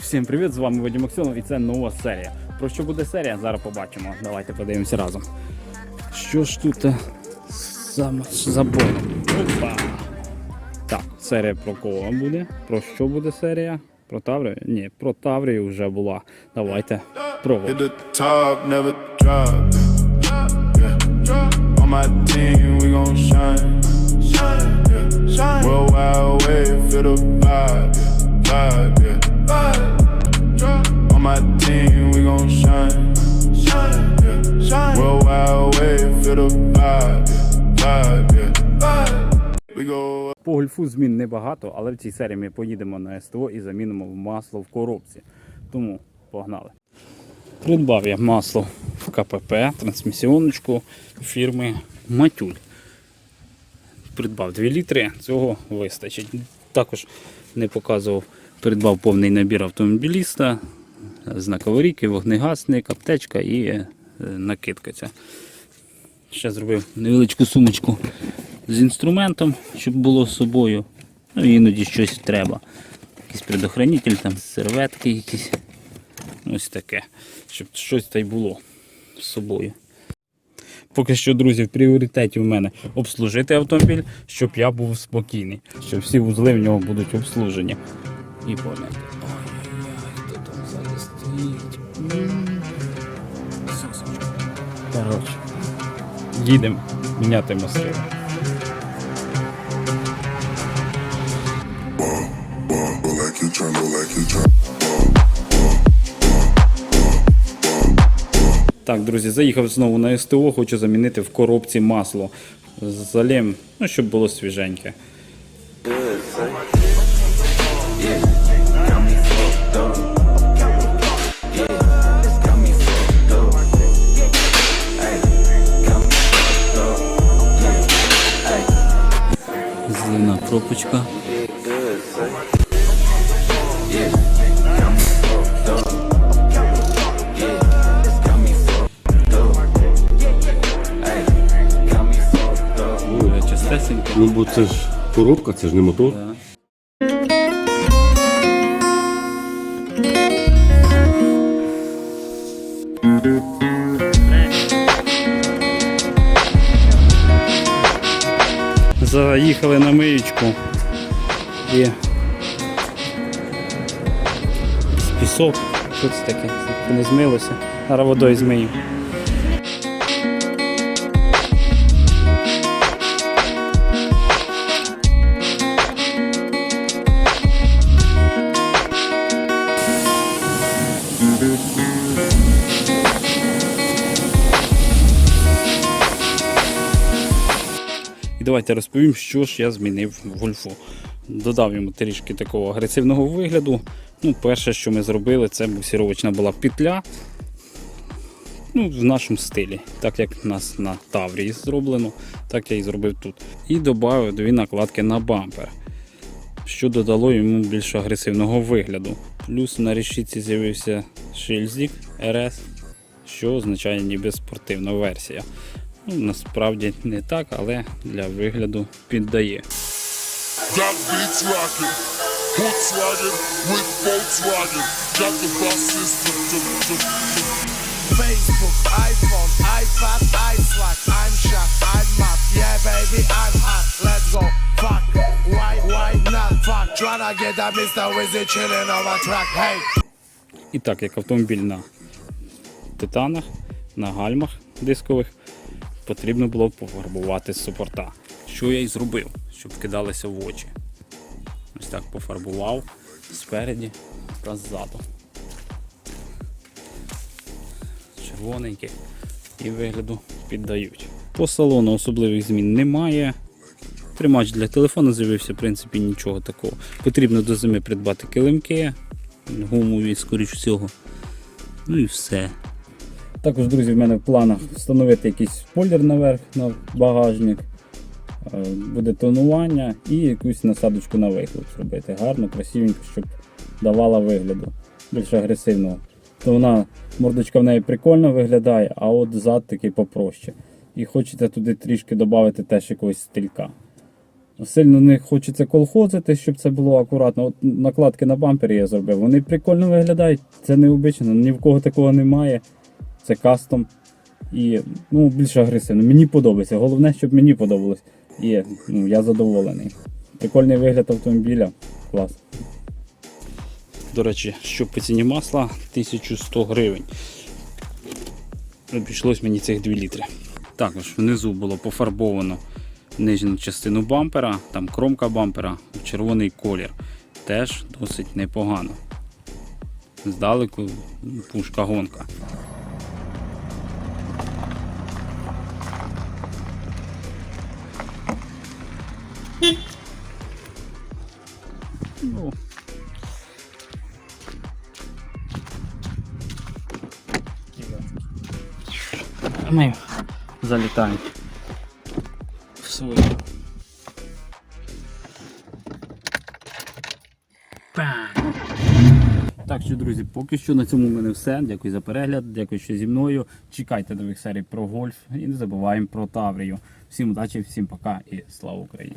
Всім привіт! З вами Вадим Аксьонов і це нова серія. Про що буде серія? Зараз побачимо. Давайте подивимося разом. Що ж тут е, за, за боєм? Опа! Так, серія про кого буде? Про що буде серія? Про Таврію? Ні, про Таврію вже була. Давайте пробуємо. On my team, we gon' shine. World wide wave, feel the vibe, vibe, yeah. We go По гольфу змін небагато, але в цій серії ми поїдемо на СТО і замінимо масло в коробці. Тому погнали. Придбав я масло в КПП, трансмісіоночку фірми Матюль. Придбав 2 літри, цього вистачить. Також не показував, придбав повний набір автомобіліста, знаковоріки, вогнегасник, аптечка і е, накидка ця. Ще зробив невеличку сумочку з інструментом, щоб було з собою. Ну, іноді щось треба. Якийсь предохранитель, там, серветки якісь. Ось таке. Щоб щось та й було з собою. Поки що, друзі, в пріоритеті в мене обслужити автомобіль, щоб я був спокійний, щоб всі вузли в нього будуть обслужені. І поняти. Ой-ой-ой, хто там ззаді стоїть? Коротше, їдемо міняти мости. Так, друзі, заїхав знову на СТО, хочу замінити в коробці масло. Залім, ну, щоб було свіженьке. Зелена пропочка. Ну, бо це ж коробка, це ж не мотор. Да. Заїхали на миючку і пісок. Що це таке? Не змилося. Зараз водою змию. Давайте розповім, що ж я змінив в гольфу. Додав йому трішки такого агресивного вигляду. Ну, перше, що ми зробили, це буксировочна була петля. Ну, в нашому стилі, так як в нас на Таврії зроблено, так я і зробив тут. І додав дві накладки на бампер, що додало йому більш агресивного вигляду. Плюс на решітці з'явився шильзик RS, що означає ніби спортивна версія. Ну, насправді не так, але для вигляду піддає. Facebook, iPhone, iPad, iSwag. I'm shot, I'm mad. Yeah, baby, I'm hot. Let's go. Fuck. Why, why not? Fuck. Tryna get that Mr. Wizzy chilling on my track. Hey. І так як автомобіль на титанах, на гальмах дискових, потрібно було пофарбувати супорта. Що я і зробив, щоб кидалися в очі. Ось так пофарбував спереді та ззаду. Червоненькі і вигляду піддають. По салону особливих змін немає. Тримач для телефону з'явився, в принципі, нічого такого. Потрібно до зими придбати килимки, гумові, скоріш всього. Ну і все. Також, друзі, в мене в планах встановити якийсь спойлер наверх на багажник. Е, Буде тонування і якусь насадочку на вихлоп зробити. Гарно, красивенько, щоб давала вигляду більш агресивного. То вона, мордочка в неї прикольно виглядає, а от зад такий попроще. І хочете туди трішки додати теж якогось стилька. Сильно не хочеться колхозити, щоб це було акуратно. От накладки на бампері я зробив. Вони прикольно виглядають. Це необично, ні в кого такого немає. Це кастом. І ну, більш агресивно. Мені подобається. Головне, щоб мені подобалось. І ну, я задоволений. Прикольний вигляд автомобіля. Клас. До речі, що по ціні масла 1100 гривень. Обійшлось мені цих 2 літри. Також внизу було пофарбовано нижню частину бампера, там кромка бампера червоний колір. Теж досить непогано. Здалеку пушка гонка. Ну, ми залітаємо в свою. Так що, друзі, поки що на цьому в мене все. Дякую за перегляд, дякую, що зі мною. Чекайте нових серій про гольф і не забуваємо про Таврію. Всім удачі, всім пока і слава Україні!